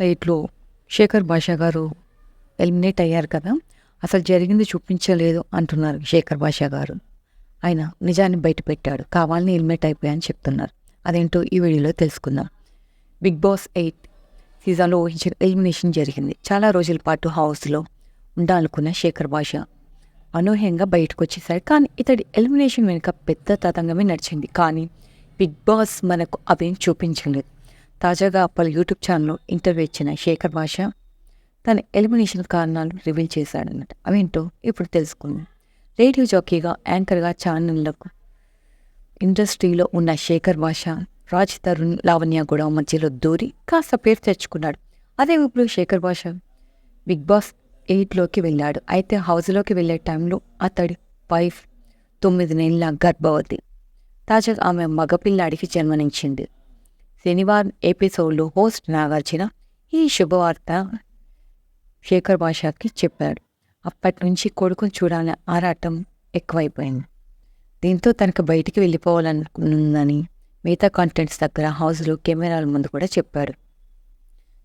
వెయిట్లో శేఖర్ భాషా గారు ఎలిమినేట్ అయ్యారు కదా అసలు జరిగింది చూపించలేదు అంటున్నారు శేఖర్ భాషా గారు. ఆయన నిజాన్ని బయట పెట్టాడు కావాలని ఎలిమినేట్ అయిపోయాయని చెప్తున్నారు. అదేంటో ఈ వీడియోలో తెలుసుకుందాం. బిగ్ బాస్ ఎయిట్ సీజన్లో ఊహించిన ఎలిమినేషన్ జరిగింది. చాలా రోజుల పాటు హౌస్లో ఉండాలనుకున్న శేఖర్ భాష అనూహ్యంగా బయటకు వచ్చేసాడు కానీ ఇతడి ఎలిమినేషన్ వెనుక పెద్ద తతంగమే నడిచింది. కానీ బిగ్ బాస్ మనకు అవేం చూపించలేదు. తాజాగా పలు యూట్యూబ్ ఛానల్లో ఇంటర్వ్యూ ఇచ్చిన శేఖర్ భాష తన ఎలిమినేషన్ కారణాలు రివీల్ చేశాడన్నమాట. అవేంటో ఇప్పుడు తెలుసుకుందాం. రేడియో జాకీగా యాంకర్గా ఛానళ్ళకు ఇండస్ట్రీలో ఉన్న శేఖర్ భాష రాజ్ తరుణ్ లావణ్య కూడా మధ్యలో దూరి కాస్త పేరు తెచ్చుకున్నాడు. అదే ఇప్పుడు శేఖర్ భాష బిగ్ బాస్ ఎయిట్లోకి వెళ్ళాడు. అయితే హౌస్లోకి వెళ్ళే టైంలో అతడి వైఫ్ తొమ్మిది నెలల గర్భవతి. తాజాగా ఆమె మగపిల్లాడికి జన్మనించింది శనివారం ఎపిసోడ్లో హోస్ట్ నాగార్జున ఈ శుభవార్త శేఖర్ భాషకి చెప్పాడు. అప్పటి నుంచి కొడుకుని చూడాలనే ఆరాటం ఎక్కువైపోయింది. దీంతో తనకు బయటికి వెళ్ళిపోవాలనుకుందని మిగతా కంటెంట్స్ దగ్గర హౌస్లో కెమెరాల ముందు కూడా చెప్పాడు.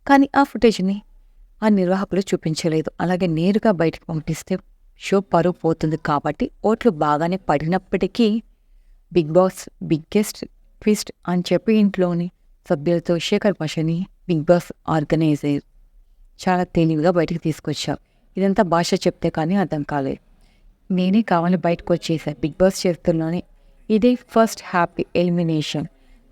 కానీ ఆ ఫుటేజ్ని ఆ నిర్వాహకులు చూపించలేదు. అలాగే నేరుగా బయటకు పంపిస్తే షో పరువు పోతుంది కాబట్టి ఓట్లు బాగానే పడినప్పటికీ బిగ్ బాస్ బిగ్గెస్ట్ ట్విస్ట్ అని చెప్పి ఇంట్లోని సభ్యులతో శేఖర్ భాషని బిగ్ బాస్ ఆర్గనైజర్ చాలా తెలివిగా బయటకు తీసుకొచ్చాం. ఇదంతా భాష చెప్తే కానీ అర్థం కాలేదు నేనే కావాలని బయటకు వచ్చేసా. బిగ్ బాస్ చేస్తున్నాను. ఇదే ఫస్ట్ హ్యాపీ ఎలిమినేషన్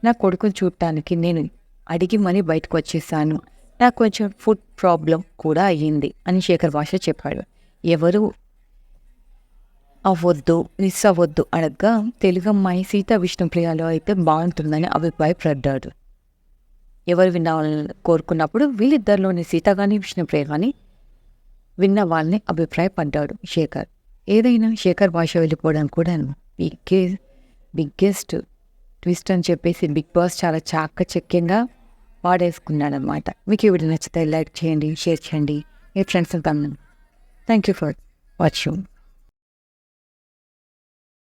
నా కొడుకుని చూడటానికి నేను అడిగి మరీ బయటకు వచ్చేసాను. నాకు కొంచెం ఫుడ్ ప్రాబ్లం కూడా అయ్యింది అని శేఖర్ భాష చెప్పాడు. ఎవరు? అవ్వద్దు మిస్ అవ్వద్దు అడగ్గా తెలుగు అమ్మాయి సీత విష్ణుప్రియాలో అయితే బాగుంటుందని అభిప్రాయపడ్డాడు. ఎవరు వినాలని కోరుకున్నప్పుడు వీళ్ళిద్దరిలోని సీత కానీ విష్ణుప్రియ కానీ విన్న వాళ్ళని అభిప్రాయపడ్డాడు శేఖర్. ఏదైనా శేఖర్ భాష వెళ్ళిపోవడానికి కూడా బిగ్గే బిగ్గెస్ట్ ట్విస్ట్ అని చెప్పేసి బిగ్ బాస్ చాలా చాకచక్యంగా వాడేసుకున్నాడనమాట మీకు ఈ నచ్చితే లైక్ చేయండి షేర్ చేయండి. మీ ఫ్రెండ్స్ని కన్నాను థ్యాంక్ యూ ఫర్ వాచింగ్.